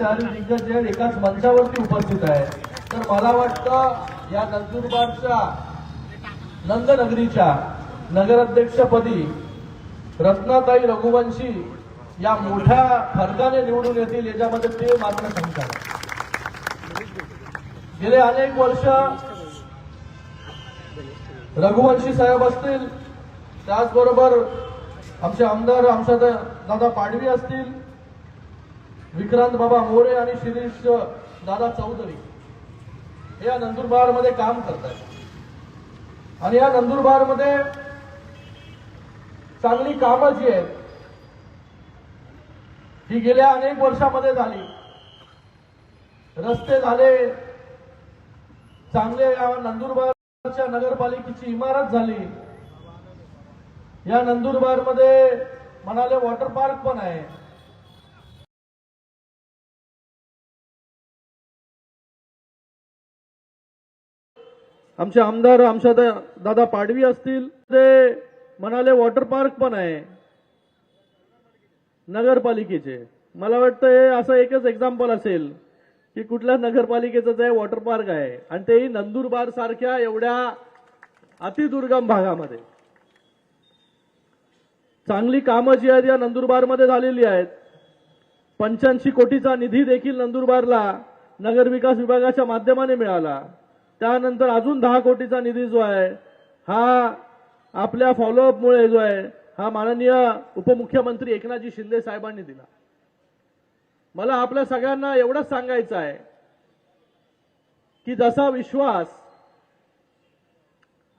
एकाच मंचावरती उपस्थित आहे. तर मला वाटतं या नंदुरबारच्या नंदनगरीच्या नगराध्यक्षपदी रत्नाताई रघुवंशी या मोठ्या फरकाने निवडून येतील याच्यामध्ये ते मात्र सांगतात गेले अनेक वर्ष रघुवंशी साहेब असतील त्याचबरोबर आमचे आमदार आमच्या दादा पाडवी असतील विक्रांत बाबा मोरे आणि शिरीष दादा चौधरी हे या नंदुरबारमध्ये काम करतात आणि या नंदुरबारमध्ये चांगली कामं जी आहेत ही गेल्या अनेक वर्षामध्ये झाली. रस्ते झाले चांगले या नंदुरबारच्या नगरपालिकेची इमारत झाली. या नंदुरबारमध्ये म्हणाले वॉटर पार्क पण आहे. आमचे आमदार आमच्या दा- दादा पाडवी असतील ते म्हणाले वॉटर पार्क पण आहे. नगरपालिकेचे. मला वाटतं हे असं एकच एक्झाम्पल असेल की कुठल्या नगरपालिकेचं ते वॉटर पार्क आहे. आणि तेही नंदुरबार सारख्या एवढ्या अतिदुर्गम भागामध्ये. चांगली कामं जी आहेत या नंदुरबारमध्ये झालेली आहेत. पंच्याऐंशी कोटीचा निधी देखील नंदुरबारला नगरविकास विभागाच्या माध्यमाने मिळाला. त्यानंतर अजून दहा कोटीचा निधी जो आहे हा आपल्या फॉलोअपमुळे जो आहे हा माननीय उपमुख्यमंत्री एकनाथजी शिंदे साहेबांनी दिला. मला आपल्या सगळ्यांना एवढंच सांगायचं आहे की जसा विश्वास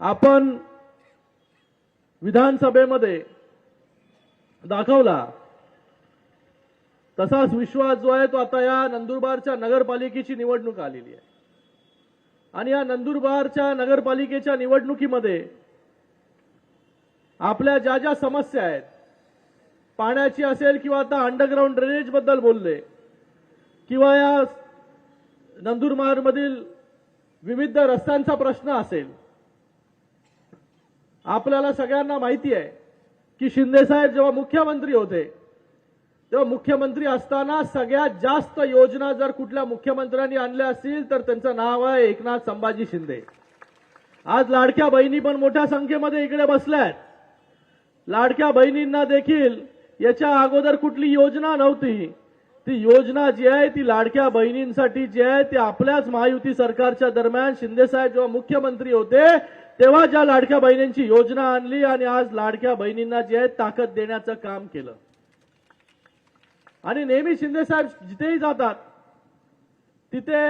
आपण विधानसभेमध्ये दाखवला तसाच विश्वास जो आहे तो आता या नंदुरबारच्या नगरपालिकेची निवडणूक आलेली आहे. आणि या नंदुरबारच्या नगरपालिकेच्या निवडणुकीमध्ये आपल्या ज्या ज्या समस्या आहेत पाण्याची असेल किंवा आता अंडरग्राऊंड ड्रेनेजबद्दल बोलले किंवा या नंदुरबारमधील विविध रस्त्यांचा प्रश्न असेल आपल्याला सगळ्यांना माहिती आहे की शिंदेसाहेब जेव्हा मुख्यमंत्री होते तेव्हा मुख्यमंत्री असताना सगळ्यात जास्त योजना जर कुठल्या मुख्यमंत्र्यांनी आणल्या असतील तर त्यांचं नाव आहे एकनाथ संभाजी शिंदे. आज लाडक्या बहिणी पण मोठ्या संख्येमध्ये इकडे बसल्यात. लाडक्या बहिणींना देखील याच्या अगोदर कुठली योजना नव्हती. ती योजना जी आहे ती लाडक्या बहिणींसाठी जी आहे ती आपल्याच महायुती सरकारच्या दरम्यान शिंदेसाहेब जेव्हा मुख्यमंत्री होते तेव्हा ज्या लाडक्या बहिणींची योजना आणली आणि आज लाडक्या बहिणींना जी आहे ताकद देण्याचं काम केलं. आणि नेहमी शिंदेसाहेब जिथेही जातात तिथे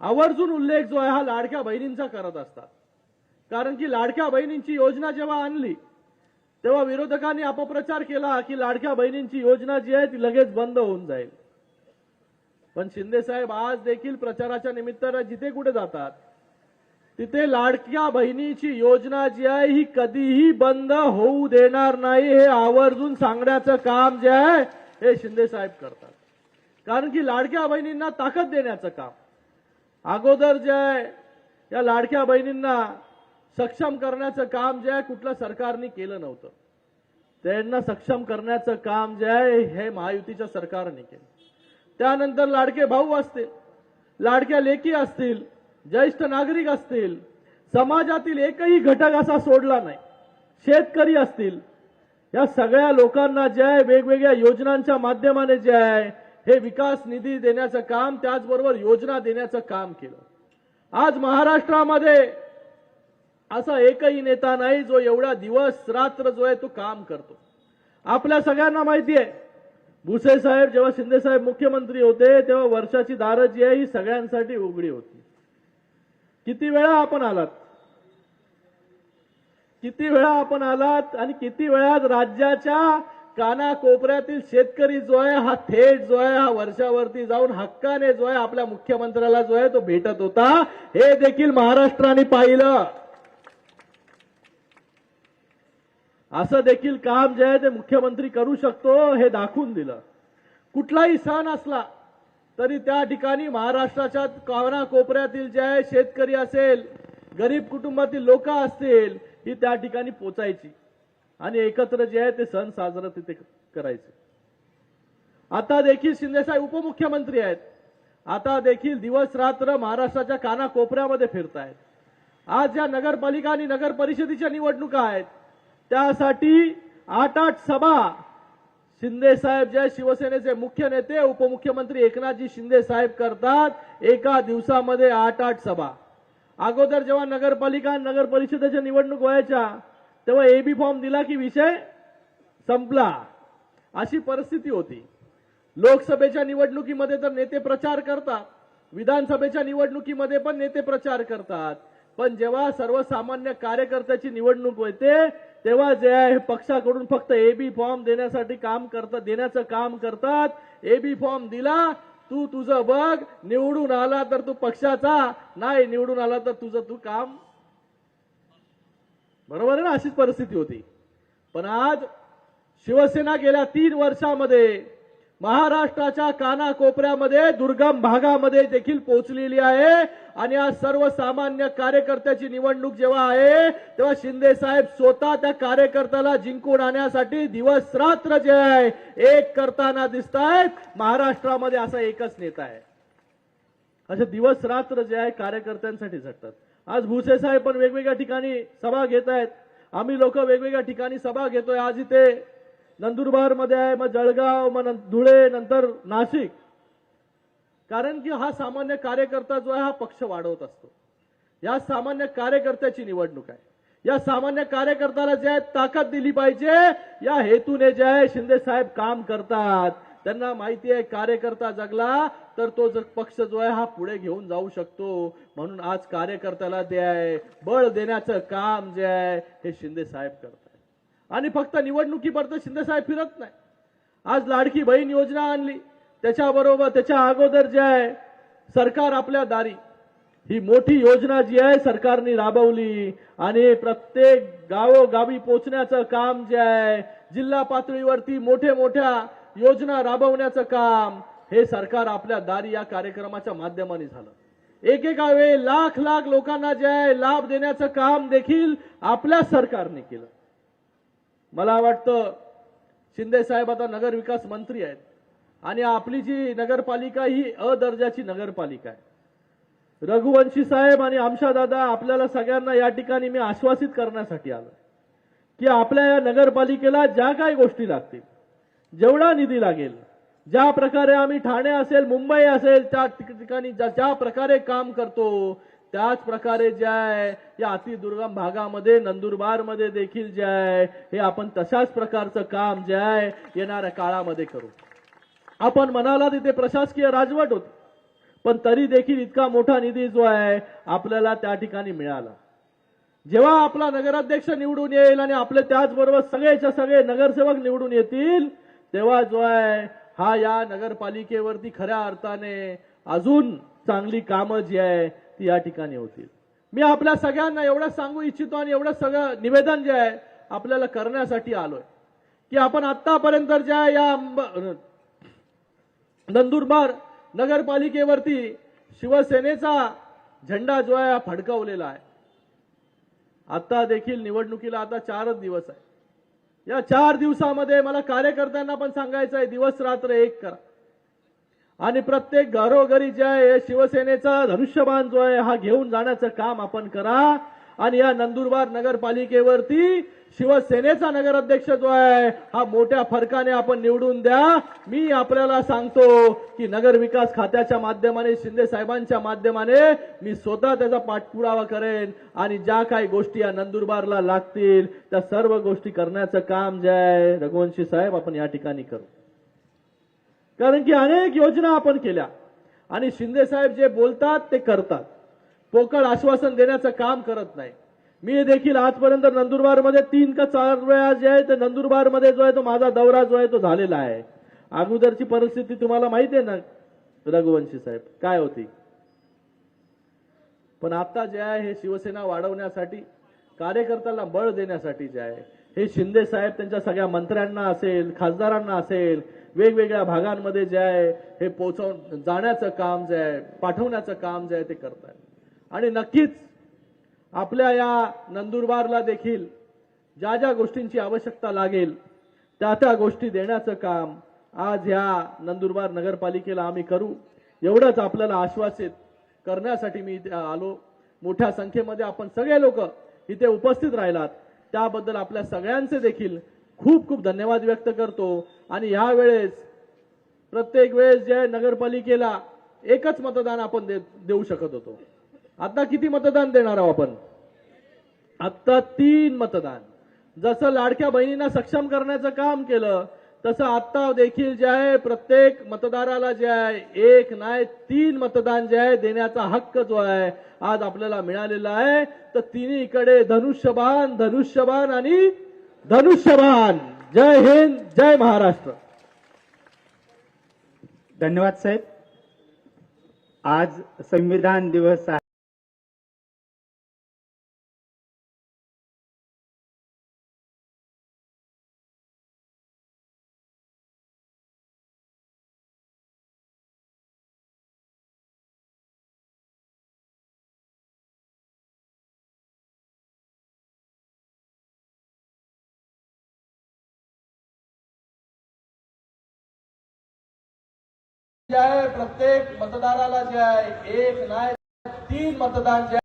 आवर्जून उल्लेख जो आहे हा लाडक्या बहिणींचा करत असतात. कारण की लाडक्या बहिणींची योजना जेव्हा आणली तेव्हा विरोधकांनी अपप्रचार केला की लाडक्या बहिणींची योजना जी आहे ती लगेच बंद होऊन जाईल. पण शिंदेसाहेब आज देखील प्रचाराच्या निमित्तानं जिथे कुठे जातात तिथे लाडक्या बहिणीची योजना जी आहे ही कधीही बंद होऊ देणार नाही हे आवर्जून सांगण्याचं काम जे आहे हे शिंदे साहेब करतात. कारण की लाडक्या बहिणींना ताकद देण्याचं काम. अगोदर जे आहे या लाडक्या बहिणींना सक्षम करण्याचं काम जे आहे कुठल्या सरकारने केलं नव्हतं. त्यांना सक्षम करण्याचं काम जे आहे हे महायुतीच्या सरकारने केलं. त्यानंतर लाडके भाऊ असतील लाडक्या लेकी असतील ज्येष्ठ नागरिक असतील समाजातील एकही घटक असा सोडला नाही. शेतकरी असतील या सगळ्या लोकांना जे आहे वेगवेगळ्या योजनांच्या माध्यमाने जे आहे हे विकास निधी देण्याचं काम त्याचबरोबर योजना देण्याचं काम केलं. आज महाराष्ट्रामध्ये असा एकही नेता नाही जो एवढा दिवस रात्र जो आहे तो काम करतो. आपल्या सगळ्यांना माहिती आहे भुसे साहेब जेव्हा शिंदे साहेब मुख्यमंत्री होते तेव्हा वर्षाची दारं जी आहे ही सगळ्यांसाठी उघडी होती. किती वेळा आपण आलात? किती वेळा आपण आलात आणि किती वेळात राज्याच्या कानाकोपऱ्यातील शेतकरी जो आहे हा थेट जो आहे हा वर्षावरती जाऊन हक्काने जो आहे आपल्या मुख्यमंत्र्याला जो आहे तो भेटत होता. हे देखील महाराष्ट्राने पाहिलं. असं देखील काम जे आहे ते मुख्यमंत्री करू शकतो हे दाखवून दिलं. कुठलाही सण असला तरी त्या ठिकाणी महाराष्ट्राच्या कानाकोपऱ्यातील जे आहे शेतकरी असेल गरीब कुटुंबातील लोक असतील ही त्या ठिकाणी पोचायची. आणि एकत्र जे आहे ते सण साजरा तिथे करायचे. आता देखील शिंदेसाहेब उपमुख्यमंत्री आहेत. आता देखील दिवस रात्र महाराष्ट्राच्या कानाकोपऱ्यामध्ये फिरतायत. आज ज्या नगरपालिका आणि नगर परिषदेच्या निवडणुका आहेत त्यासाठी आठ आठ सभा शिंदे साहेब जे शिवसेनेचे मुख्य नेते उपमुख्यमंत्री एकनाथजी शिंदे साहेब करतात एका दिवसामध्ये आठ आठ सभा. अगोदर जेव्हा नगरपालिका नगर परिषदेच्या निवडणूक व्हायच्या तेव्हा एबी फॉर्म दिला की विषय संपला. अशी परिस्थिती होती. लोकसभेच्या निवडणुकीमध्ये तर नेते प्रचार करतात. विधानसभेच्या निवडणुकीमध्ये पण नेते प्रचार करतात. पण जेव्हा सर्वसामान्य कार्यकर्त्याची निवडणूक होते तेव्हा जे आहे हे पक्षाकडून फक्त एबी फॉर्म देण्यासाठी काम करतात देण्याचं काम करतात. एबी फॉर्म दिला तू तुझं बघ निवडून आला तर तू पक्षाचा नाही निवडून आला तर तुझं तू काम. बरोबर आहे ना? अशीच परिस्थिती होती. पण आज शिवसेना गेल्या तीन वर्षामध्ये महाराष्ट्राच्या कानाकोपऱ्यामध्ये दुर्गम भागामध्ये देखील पोहोचलेली आहे. आणि आज सर्वसामान्य कार्यकर्त्याची निवडणूक जेव्हा आहे तेव्हा शिंदे साहेब स्वतः त्या कार्यकर्त्याला जिंकून आणण्यासाठी दिवस रात्र जे आहे एक करताना दिसत आहेत महाराष्ट्रामध्ये असा एकच नेता आहे. असे दिवस रात्र जे आहे कार्यकर्त्यांसाठी झटतात. आज भुसे साहेब पण वेगवेगळ्या ठिकाणी सभा घेत आहेत आम्ही लोक वेगवेगळ्या ठिकाणी सभा घेतोय. आज इथे नंदुरबारमध्ये आहे मग जळगाव मग धुळे नंतर नाशिक. कारण की हा सामान्य कार्यकर्ता जो आहे हा पक्ष वाढवत असतो. या सामान्य कार्यकर्त्याची निवडणूक आहे. या सामान्य कार्यकर्त्याला जे आहे ताकद दिली पाहिजे. या हेतूने जे आहे शिंदे साहेब काम करतात. त्यांना माहिती आहे कार्यकर्ता जगला तर तो जर पक्ष जो आहे हा पुढे घेऊन जाऊ शकतो. म्हणून आज कार्यकर्त्याला जे आहे बळ देण्याचं काम जे आहे हे शिंदे साहेब करतात. आणि फक्त निवडणुकीपर्यंत शिंदेसाहेब फिरत नाही. आज लाडकी बहीण योजना आणली. त्याच्याबरोबर त्याच्या अगोदर जे आहे सरकार आपल्या दारी. ही मोठी योजना जी आहे सरकारने राबवली. आणि प्रत्येक गावोगावी पोचण्याचं काम जे आहे जिल्हा पातळीवरती मोठे मोठ्या योजना राबवण्याचं काम हे सरकार आपल्या दारी या कार्यक्रमाच्या माध्यमाने झालं. एकेका वेळी लाख लाख लोकांना जे आहे लाभ देण्याचं काम देखील आपल्या सरकारने केलं. मला वाटतं शिंदे साहेब आता नगर विकास मंत्री आहेत. आणि आपली जी नगरपालिका ही अ दर्जाची नगरपालिका आहे. रघुवंशी साहेब आणि आमशा दादा आपल्याला सगळ्यांना या ठिकाणी मी आश्वासित करण्यासाठी आलो की आपल्या या नगरपालिकेला ज्या काही गोष्टी लागतील जेवढा निधी लागेल ज्या प्रकारे आम्ही ठाणे असेल मुंबई असेल त्या ठिकाणी ज्या ज्या प्रकारे काम करतो त्याच प्रकारे जे आहे या अतिदुर्गम भागामध्ये नंदुरबारमध्ये देखील जे आहे हे आपण तशाच प्रकारचं काम जे आहे येणाऱ्या काळामध्ये करू. आपण म्हणाला तिथे प्रशासकीय राजवट होती पण तरी देखील इतका मोठा निधी जो आहे आपल्याला त्या ठिकाणी मिळाला. जेव्हा आपला नगराध्यक्ष निवडून येईल आणि आपले त्याचबरोबर सगळेच्या सगळे नगरसेवक निवडून येतील तेव्हा जो आहे हा या नगरपालिकेवरती खऱ्या अर्थाने अजून चांगली कामं जी आहे ती या ठिकाणी होतील मी आपल्या सगळ्यांना एवढं सांगू इच्छितो आणि एवढं सगळं निवेदन जे आहे आपल्याला करण्यासाठी आलोय. की आपण आतापर्यंत ज्या या नंदुरबार नगरपालिकेवरती शिवसेनेचा झेंडा जो आहे हा फडकवलेला आहे. आता देखील निवडणुकीला आता चारच दिवस आहे. या चार दिवसामध्ये मला कार्यकर्त्यांना पण सांगायचं आहे दिवस रात्र एक करा. आणि प्रत्येक घरोघरी जे आहे शिवसेनेचा धनुष्यबाण जो आहे हा घेऊन जाण्याचं काम आपण करा. आणि या नंदुरबार नगरपालिकेवरती शिवसेनेचा नगराध्यक्ष जो आहे हा मोठ्या फरकाने आपण निवडून द्या. मी आपल्याला सांगतो की नगर विकास खात्याच्या माध्यमाने शिंदे साहेबांच्या माध्यमाने मी स्वतः त्याचा पाठपुरावा करेन. आणि ज्या काही गोष्टी या नंदुरबारला लागतील त्या सर्व गोष्टी करण्याचं काम जे आहे रघुवंशी साहेब आपण या ठिकाणी करू. कारण की अनेक योजना आपण केल्या. आणि शिंदे साहेब जे बोलतात ते करतात. पोकळ आश्वासन देण्याचं काम करत नाही. मी देखील आजपर्यंत नंदुरबारमध्ये तीन का चार वेळा जे आहे ते नंदुरबारमध्ये जो आहे तो माझा दौरा जो आहे तो झालेला आहे. अगोदरची परिस्थिती तुम्हाला माहिती आहे ना रघुवंशी साहेब? काय होती? पण आता जे आहे हे शिवसेना वाढवण्यासाठी कार्यकर्त्याला बळ देण्यासाठी जे आहे हे शिंदे साहेब त्यांच्या सगळ्या मंत्र्यांना असेल खासदारांना असेल वेगवेगळ्या भागांमध्ये जे आहे हे पोचव जाण्याचं काम जे आहे पाठवण्याचं काम जे आहे ते करतायत. आणि नक्कीच आपल्या या नंदुरबारला देखील ज्या ज्या गोष्टींची आवश्यकता लागेल त्या त्या गोष्टी देण्याचं काम आज ह्या नंदुरबार नगरपालिकेला आम्ही करू. एवढंच आपल्याला आश्वासित करण्यासाठी मी इथे आलो. मोठ्या संख्येमध्ये आपण सगळे लोक इथे उपस्थित राहिलात. त्याबद्दल आपल्या सगळ्यांचे देखील खूप खूप धन्यवाद व्यक्त करतो. आणि ह्या वेळेस प्रत्येक वेळेस जे नगरपालिकेला एकच मतदान आपण दे- देऊ शकत होतो. आता किती मतदान देणार आहोत आपण? आता तीन मतदान. जसं लाडक्या बहिणींना सक्षम करण्याचं काम केलं तसं आता देखील जे आहे प्रत्येक मतदाराला जे आहे एक नाही तीन मतदान जे आहे देण्याचा हक्क जो आहे आज आपल्याला मिळालेला आहे. तर तिन्हीकडे धनुष्यबाण धनुष्यबाण आणि धनुष्यबाण. जय हिंद जय महाराष्ट्र. धन्यवाद साहेब. आज संविधान दिवस आहे. जे आहे प्रत्येक मतदाराला जे आहे एक नाही तीन मतदान जे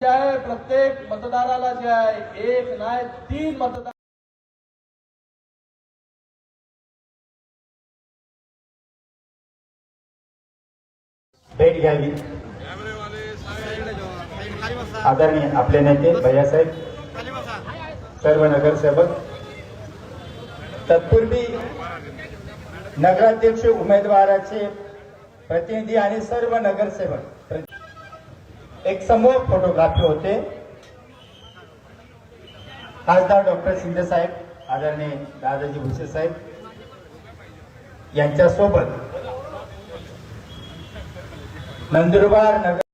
आहे प्रत्येक मतदाराला जे आहे एक नाही तीन मतदान भेट घ्यावी. आदरणीय आपले नेते भैयासाहेब सर्व नगरसेवक तत्पूर्वी नगराध्यक्ष उमेदवाराचे प्रतिनिधी आणि सर्व नगरसेवक. एक समूह फोटोग्राफी होते. खासदार डॉक्टर शिंदे साहेब आदरणीय दादाजी भुसे साहेब यांच्यासोबत. नंदुरबार नगर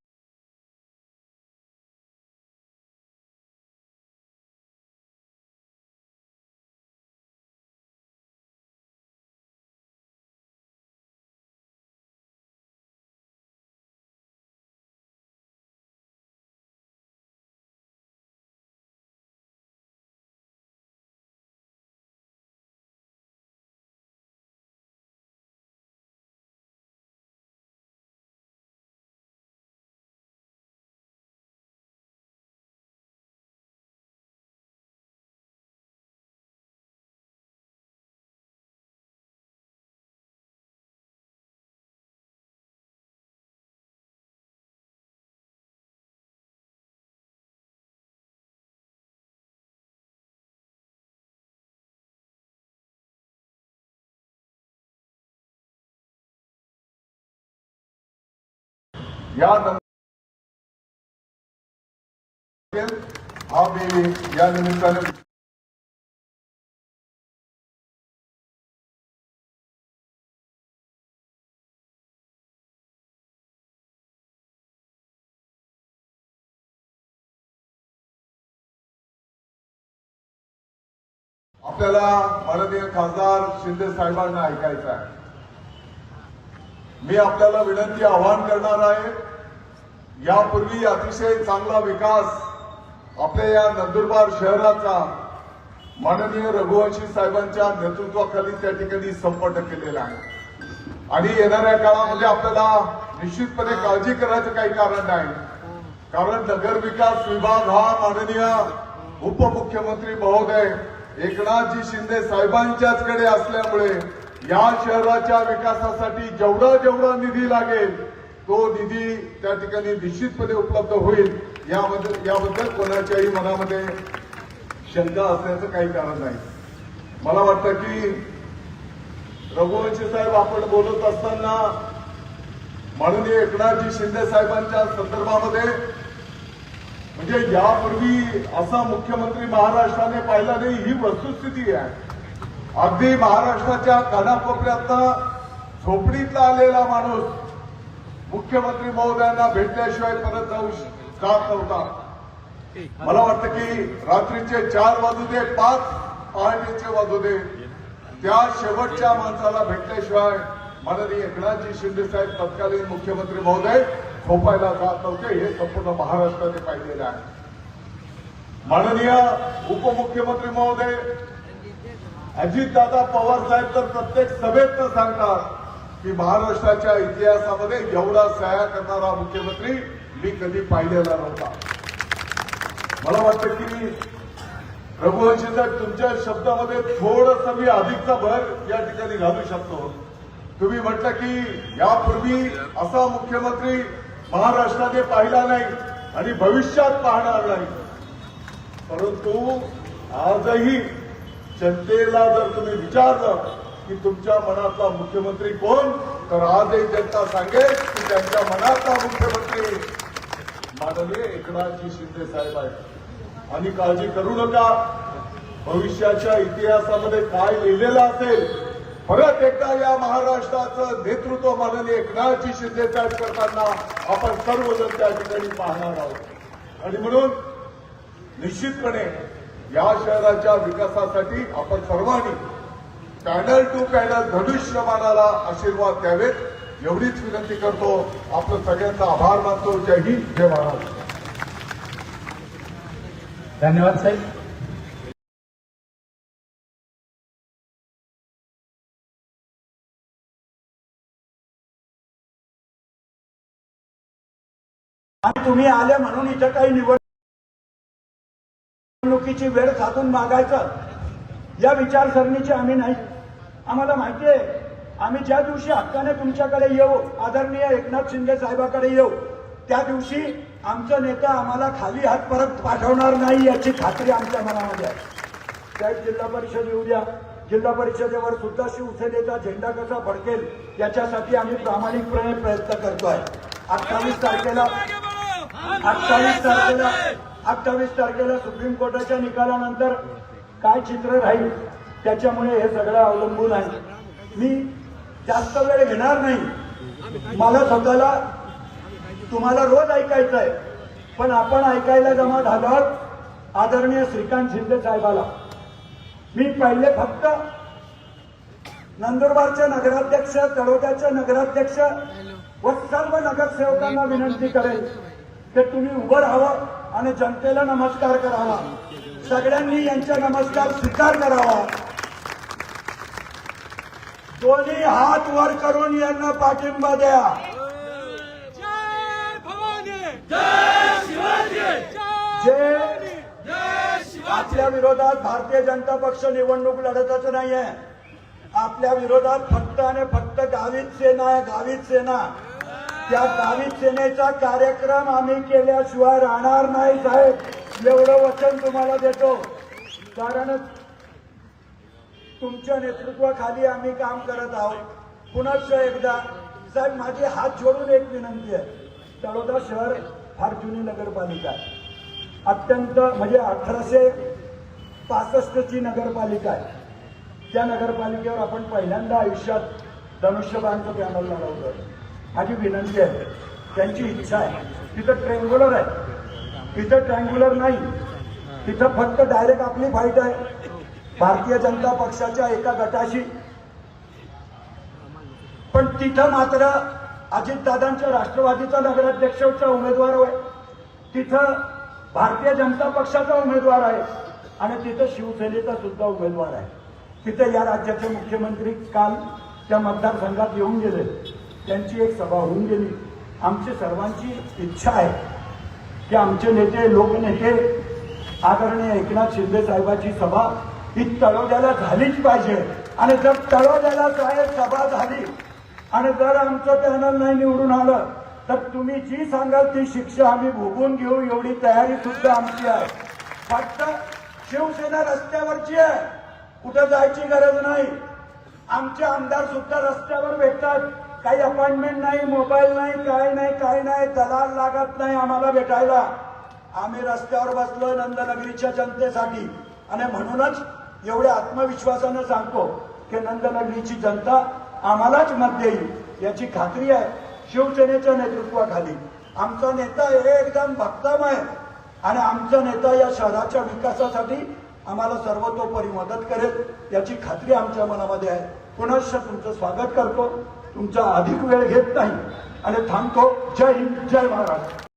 या नम- हा मी या निमित्ताने आपल्याला माननीय खासदार शिंदे साहेबांना ऐकायचं आहे मी आपल्याला विनंती आवाहन करणार आहे यापूर्वी अतिशय चांगला विकास आपल्या या नंदुरबार शहराचा माननीय रघुवंशी साहेबांच्या नेतृत्वाखाली त्या ठिकाणी संपन्न केलेला आहे. आणि येणाऱ्या काळामध्ये आपल्याला निश्चितपणे काळजी करायचं काही कारण नाही. कारण नगर विकास विभाग हा माननीय उपमुख्यमंत्री महोदय एकनाथजी शिंदे साहेबांच्याच कडे असल्यामुळे या शहराच्या विकासासाठी जेवढा जेवढा निधी लागेल तो निधी त्या ठिकाणी निश्चितपणे उपलब्ध होईल. यामध्ये याबद्दल कोणाच्याही मनामध्ये शंका असण्याचं काही कारण नाही. मला वाटतं की रघुवंशी साहेब आपण बोलत असताना माननीय एकनाथजी शिंदे साहेबांच्या संदर्भामध्ये म्हणजे यापूर्वी असा मुख्यमंत्री महाराष्ट्राने पाहिला नाही ही वस्तुस्थिती आहे. अगदी महाराष्ट्राच्या कानाकोपऱ्यातनं झोपडीतला आलेला माणूस मुख्यमंत्री महोदयांना भेटल्याशिवाय परत जाऊ का जात नव्हता. मला वाटतं की रात्रीचे चार वाजू दे पाच पहाटेचे वाजू दे. त्या शेवटच्या माणसाला भेटल्याशिवाय माननीय एकनाथजी शिंदे साहेब तत्कालीन मुख्यमंत्री महोदय झोपायला जात नव्हते. हे संपूर्ण महाराष्ट्राने पाहिलेलं आहे. माननीय उपमुख्यमंत्री महोदय अजितदादा पवार साहेब तर प्रत्येक सभेत सांगतात की महाराष्ट्राच्या इतिहासामध्ये एवढा सह्या करणारा मुख्यमंत्री मी कधी पाहिलेला नव्हता. मला वाटतं की रघुवंशी साहेब तुमच्या शब्दामध्ये थोडस मी अधिकचा भर या ठिकाणी घालू शकतो. तुम्ही म्हटलं की यापूर्वी असा मुख्यमंत्री महाराष्ट्राने पाहिला नाही आणि भविष्यात पाहणार नाही. परंतु आजही जनतेला जर तुम्ही विचारलं की तुमच्या मनातला मुख्यमंत्री कोण तर आजही जनता सांगेल की त्यांच्या मनातला मुख्यमंत्री माननीय एकनाथजी शिंदे साहेब आहेत. आणि काळजी करू नका. भविष्याच्या इतिहासामध्ये काय लिहिलेलं असेल परत एकदा या महाराष्ट्राचं नेतृत्व माननीय एकनाथजी शिंदे साहेब करताना आपण सर्वजण त्या ठिकाणी पाहणार आहोत. आणि म्हणून निश्चितपणे या शहराच्या विकासासाठी आपण सर्वांनी पॅनल टू पॅनल धनुष्यमानाला आशीर्वाद द्यावेत. एवढीच विनंती करतो. आपलं सगळ्यांचा आभार मानतो. जय हिंद जय महाराज धन्यवाद साहेब. आणि तुम्ही आले म्हणून इथं काही निवड निवडणुकीची वेळ साधून मागायचं. या विचारसरणीची आम्ही नाही. आम्हाला माहिती आहे आम्ही ज्या दिवशी हक्काने तुमच्याकडे येऊ आदरणीय एकनाथ शिंदे साहेबाकडे येऊ त्या दिवशी आमचं नेता आम्हाला खाली हात परत पाठवणार नाही याची खात्री आमच्या मनामध्ये आहे. साहेब जिल्हा परिषद येऊ द्या. जिल्हा परिषदेवर सुद्धा शिवसेनेचा झेंडा कसा भडकेल याच्यासाठी आम्ही प्रामाणिकपणे प्रयत्न करतोय. अठ्ठावीस तारखेला अठ्ठावीस तारखेला अठ्ठावीस तारखेला सुप्रीम कोर्टाच्या निकालानंतर काय चित्र राहील त्याच्यामुळे हे सगळं अवलंबून आहे. मी जास्त वेळ घेणार नाही. मला स्वतःला तुम्हाला रोज ऐकायचं आहे. पण आपण ऐकायला जमा झालात आदरणीय श्रीकांत शिंदे साहेबाला. मी पहिले फक्त नंदुरबारचे नगराध्यक्ष तळोद्याचे नगराध्यक्ष व सर्व नगरसेवकांना विनंती करेल की तुम्ही उभं राहावं. आणि जनतेला नमस्कार करावा. सगळ्यांनी यांचा नमस्कार स्वीकार करावा. दोन्ही हात वर करून यांना पाठिंबा द्या. जय भवानी. जय शिवाजी जे आपल्या विरोधात भारतीय जनता पक्ष निवडणूक लढतच नाहीये. आपल्या विरोधात फक्त आणि फक्त गावित सेना आहे गावित सेना. त्या गावित सेनेचा कार्यक्रम आम्ही केल्याशिवाय राहणार नाही साहेब. एवढं वचन तुम्हाला देतो. कारण तुमच्या नेतृत्वाखाली आम्ही काम करत आहोत. पुन्हा एकदा साहेब माझी हात जोडून एक विनंती आहे. तळोदा शहर फार जुनी नगरपालिका आहे. अत्यंत म्हणजे अठराशे पासष्टची नगरपालिका आहे. त्या नगरपालिकेवर आपण पहिल्यांदा आयुष्यात धनुष्यबाणचं पॅनल लढवलं माझी विनंती आहे. त्यांची इच्छा आहे. तिथं ट्रँग्युलर आहे. तिथं ट्रँग्युलर नाही. तिथं फक्त डायरेक्ट आपली फाईट आहे. भारतीय जनता पक्षाच्या एका गटाशी. पण तिथं मात्र अजितदादांच्या राष्ट्रवादीचा नगराध्यक्षचा उमेदवार आहे तिथं भारतीय जनता पक्षाचा उमेदवार आहे. आणि तिथं शिवसेनेचा सुद्धा उमेदवार आहे. तिथं या राज्याचे मुख्यमंत्री काल त्या मतदारसंघात येऊन गेले. त्यांची एक सभा होऊन गेली. आमची सर्वांची इच्छा आहे की आमचे नेते लोकनेते आदरणीय एकनाथ शिंदे साहेबांची सभा ही तळोद्याला झालीच पाहिजे. आणि जर तळोद्याला साहेब सभा झाली आणि जर आमचं पॅनल नाही निवडून आलं तर तुम्ही जी सांगाल ती शिक्षा आम्ही भोगून घेऊ एवढी तयारी सुद्धा आमची आहे. फक्त शिवसेना रस्त्यावरची आहे. कुठं जायची गरज नाही. आमचे आमदार सुद्धा रस्त्यावर भेटतात. काही अपॉइंटमेंट नाही मोबाईल नाही काय नाही काय नाही दलाल लागत नाही आम्हाला भेटायला. आम्ही रस्त्यावर बसलो नंदनगरीच्या जनतेसाठी. आणि म्हणूनच एवढ्या आत्मविश्वासानं सांगतो की नंदनगरीची जनता आम्हालाच मत देईल. याची खात्री आहे शिवसेनेच्या नेतृत्वाखाली. आमचा नेता हे एकदम आहे आणि आमचा नेता या शहराच्या विकासासाठी आम्हाला सर्वतोपरी मदत करेल याची खात्री आमच्या मनामध्ये आहे. पुनश्च तुमचं स्वागत करतो. तुमचा अधिक वेळ घेत नाही. आणि थांबतो. जय हिंद जय महाराष्ट्र.